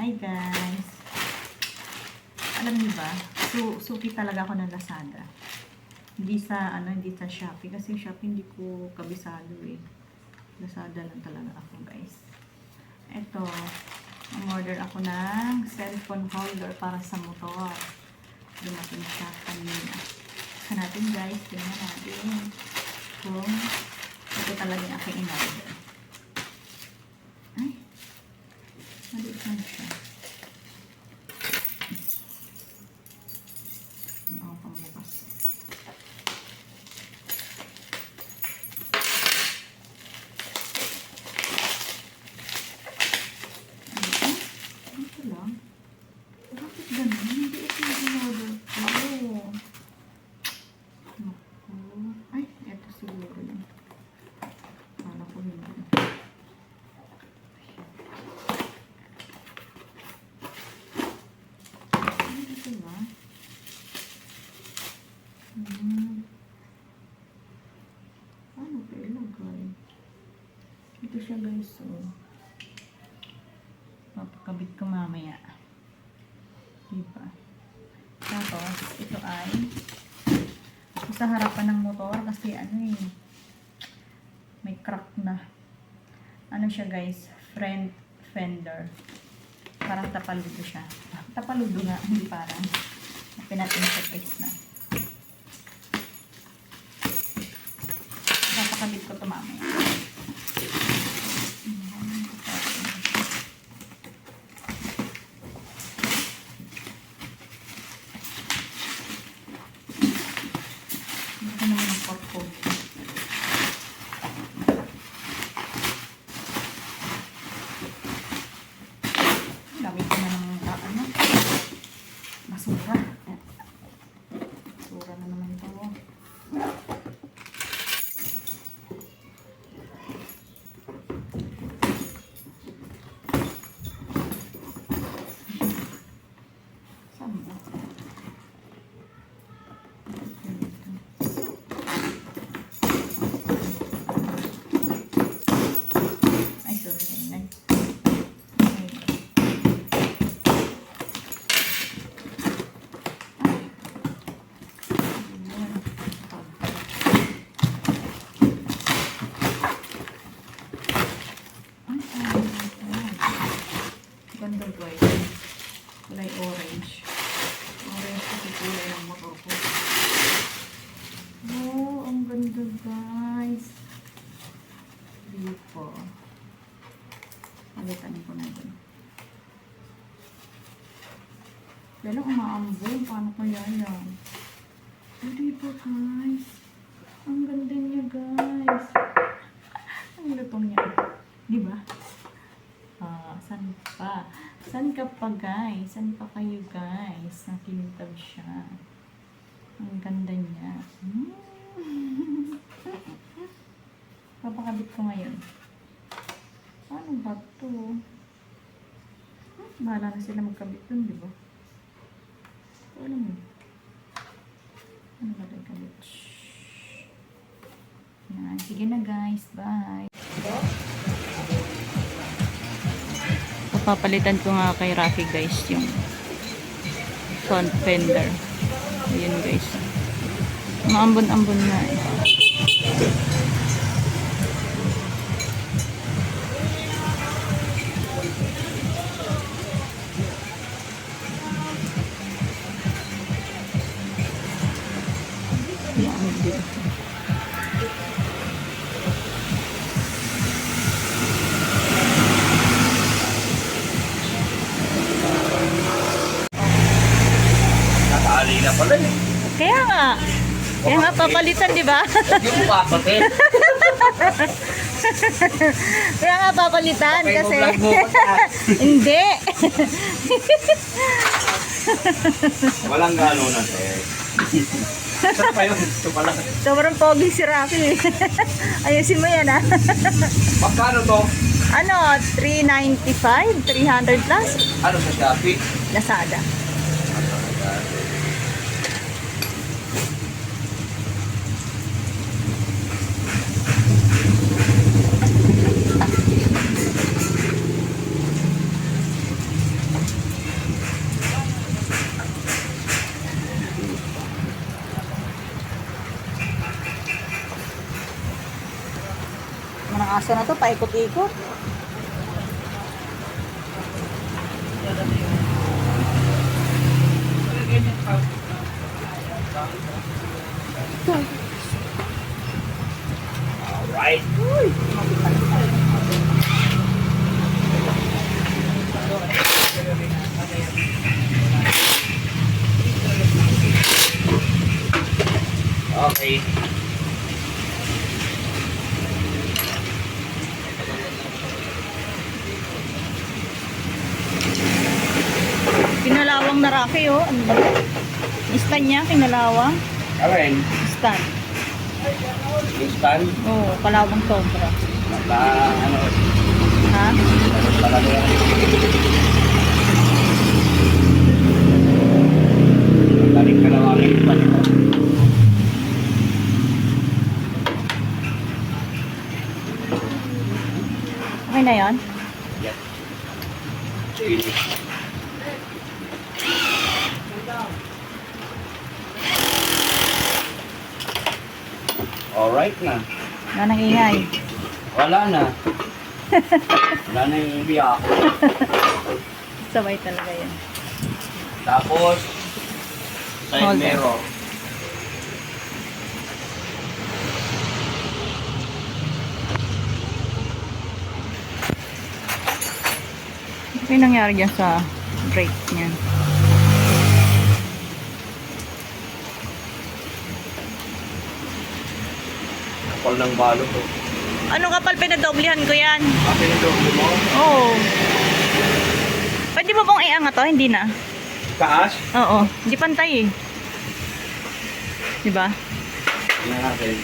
Hi guys. Alam niyo ba, su suki talaga ako ng Lazada. Hindi sa ano, hindi sa Shopee kasi Shopee hindi ko kabisado eh. Lazada lang talaga ako guys. Ito, order ako ng cellphone holder para sa motor. Dumating siya kanina. Sa natin guys, tingnan natin kung ito talaga yung aking in-order. Ay, maliit lang siya. Ano pang bukas? Ano? Ito lang. Bakit ganun? Hindi ito yung in-order ko. Naku. Ay, ito siguro yun. Kala ko hindi. Ano ito ba? Hmm. Paano ko ilagay? Ito siya guys, so. Papakabit ko mamaya. Diba? Tapos, ito ay sa harapan ng motor kasi ano eh may crack na. Ano siya guys? Front fender. Parang tapaludo siya. Tapaludo nga hindi parang. Pinatin sa face na. Papakabit ko ito mamaya ito naman ang pork ko Gamit ko na ng uh, ano, basura. Basura na naman ito. Saan ba? Ay, sorry. Ay, Ganda guys. Kulay orange. Orange kasi kulay ng motor ko. Oh, ang ganda guys. Dito. Palitan ko na din. Lalo umaambon. Paano ko yan? Hindi po guys. Ang ganda niya guys. Ang lutong niya. Di ba? Ah, san pa? San ka pa guys? San pa kayo guys? Nakilintab siya. Ang ganda niya. Hmm. Papakabit ko ngayon. Paano ba to? Hmm, bahala na sila magkabit dun, di ba? Alam mo. Ano ba tayo kabit? Yan. Sige na guys. Bye. Papapalitan ko nga kay Rafi guys yung front fender. Ayun guys. Maambon-ambon na eh. Nga. Kaya nga papalitan, di ba? Yung papatid. Kaya nga papalitan kasi. Hindi. Walang gano'n na eh. Saan pa yun? Ito pala. Sobrang pogi si Rocky. Ayusin mo yan ah. Magkano to? Ano, 395? 300 plus? Ano sa Shopee? Lazada. Aso na to, paikot-ikot. Okay. Rocky, oh. Ano ba? Istan niya, kinalawang. Istan. Yung stand. Oo, oh, kalawang sobra. Na, ano, Ha? Tarik ka na lang yung iba nito. Okay na yan? Yes. Finish. Alright na. Wala nang ingay. Wala na. Wala na yung biyak. Sabay talaga yan. Tapos, side Hold mirror. Ano yung nangyari dyan sa brake niya? Kapal ng balo to. Ano kapal pinadoblehan ko yan? Kasi yung doble mo, Oo. Pwede mo bang iangat to? Hindi na. taas. Oo. Hindi pantay eh. Diba? Tingnan natin.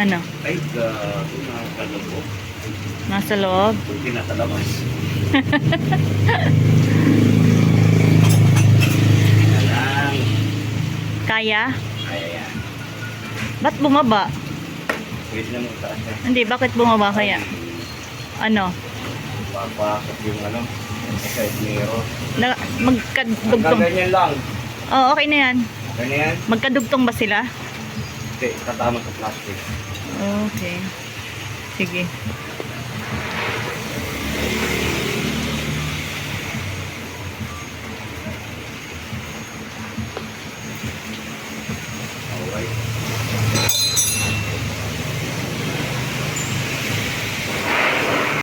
Ano? ay, uh, una, kalago. Nasa loob? Hindi nasa labas. Lang. Kaya? Kaya yan. Ba't bumaba? Pwede na mo taas yan. Hindi, bakit bumaba kaya? Ano? Papasok yung ano, side mirror. Na, magkadugtong. ganyan lang. Oo, okay na yan. Okay na yan? Magkadugtong ba sila? Hindi, tatama sa plastic. Okay. Sige.